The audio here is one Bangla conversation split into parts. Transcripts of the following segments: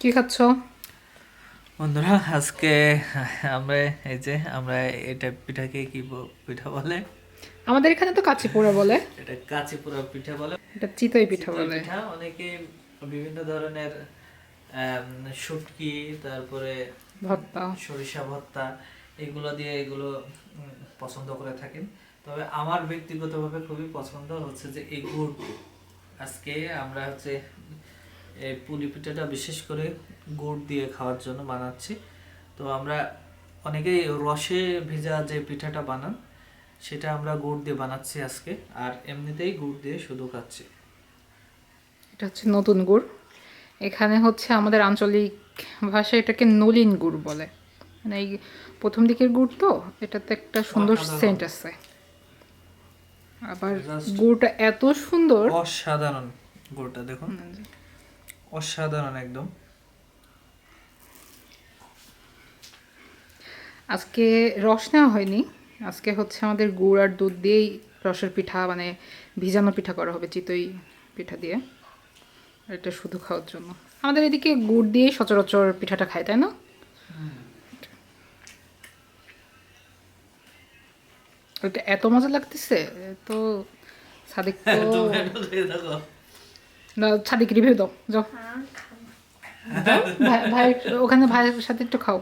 কি খাচ্ছ? বন্ধুরা আজকে আমরা এই যে আমরা এটা পিঠাকে কি পিঠা বলে? আমাদের এখানে তো কাচি পোড়া বলে। এটা কাঁচি পোড়া পিঠা বলে। এটা চিতই পিঠা বলে। পিঠা অনেকে বিভিন্ন ধরনের শুটকি তারপরে ভর্তা। সরিষা ভর্তা এগুলো দিয়ে এগুলো পছন্দ করে থাকেন। তবে আমার ব্যক্তিগতভাবে খুবই পছন্দ হচ্ছে যে এই গুড়। আজকে আমরা হচ্ছে এই পুলি পিঠাটা বিশেষ করে গুড় দিয়ে খাওয়ার জন্য বানাচ্ছি। তো আমরা অনেকেই রসে ভেজা যে পিঠাটা বানান সেটা আমরা গুড় দিয়ে বানাচ্ছি আজকে আর এমনিতেই গুড় দিয়ে শুধু খাচ্ছি। এটা হচ্ছে নতুন গুড়। এখানে হচ্ছে আমাদের আঞ্চলিক ভাষায় এটাকে নলিন গুড় বলে। মানে এই প্রথম দিকের গুড় তো এটাতে একটা সুন্দর সেন্ট আছে। আবার গুড়টা এত সুন্দর। অসাধারণ গুড়টা দেখুন। অসাধারণ একদম। আজকে রস নেওয়া হয়নি। আজকে হচ্ছে আমাদের গুড় আর দুধ দিয়েই রসের পিঠা মানে ভিজানো পিঠা করা হবে চিতই পিঠা দিয়ে। এটা শুধু খাওয়ার জন্য। আমাদের এদিকে গুড় দিয়েই সচরাচর পিঠাটা খায় তাই না? এত মজা লাগতেছে তো সাদিক তো না, সাদিক রিভিউ দাও যাও। যাও, ভাই ভাই ওখানে ভাইয়ের সাথে একটু খাও।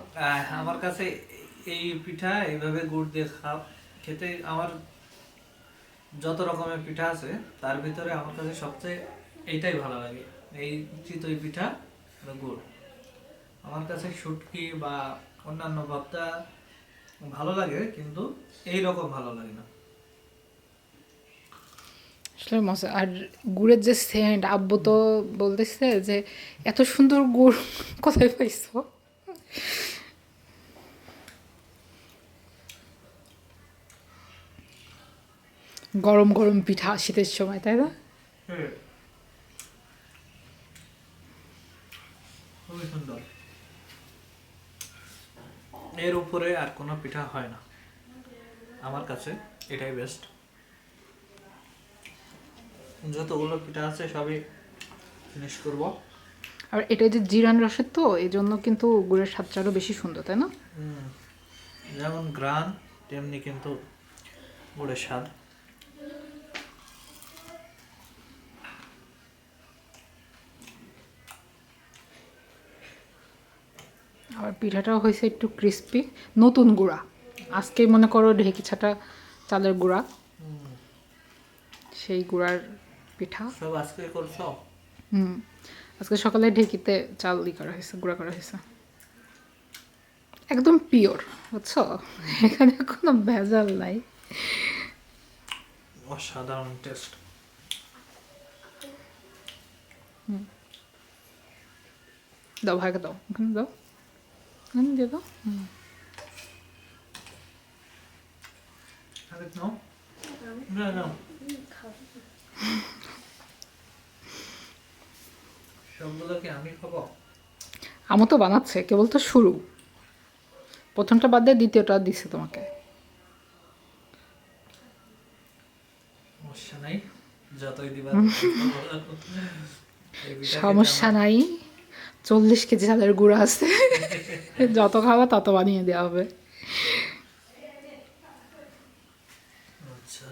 আমার কাছে এই পিঠা এইভাবে গুড় দিয়ে খাও। খেতে আমার যত রকমের পিঠা আছে তার ভিতরে আমার কাছে সবচেয়ে এইটাই ভালো লাগে। এই চিতই পিঠা গুড়। আমার কাছে শুটকি বা অন্যান্য ভর্তা ভালো লাগে কিন্তু এই রকম ভালো লাগে না। আসলে মজা। আর গুড়ের যে সেন্ট, আব্বু তো বলতেছে যে, এত সুন্দর গুড় কোথায় পাইছো? গরম গরম পিঠা শীতের সময়, তাই না? খুবই সুন্দর। এর উপরে আর কোনো পিঠা হয় না। আমার কাছে এটাই বেস্ট যতগুলো পিঠা আছে সবই ফিনিশ করব। আর এটা যে জিরান রসের তো এই জন্য কিন্তু গুড়ের স্বাদটা আরও বেশি সুন্দর তাই না? যেমন গ্রান তেমনি কিন্তু গুড়ের স্বাদ। আবার পিঠাটাও হয়েছে একটু ক্রিস্পি নতুন গুঁড়া। আজকে মনে করো ঢেকি ছাটা চালের গুঁড়া। সেই গুঁড়ার পিঠা। সব আজকে করছ হুম। আজকে সকালে ঢেকিতে চাল ই করা হয়েছে গুঁড়া করা হয়েছে। একদম পিওর বুঝছ? এখানে কোনো ভেজাল নাই। অসাধারণ টেস্ট। দাও ভাইকে দাও। ওখানে দাও। ওখানে দিয়ে দাও। হুম। আমি তো বানাচ্ছে কেবল তো শুরু। প্রথমটা বাদ দিয়ে দ্বিতীয়টা দিচ্ছে তোমাকে। সমস্যা নাই সমস্যা নাই চল্লিশ কেজি চালের গুঁড়া আছে। যত খাওয়া তত বানিয়ে দেওয়া হবে। আচ্ছা।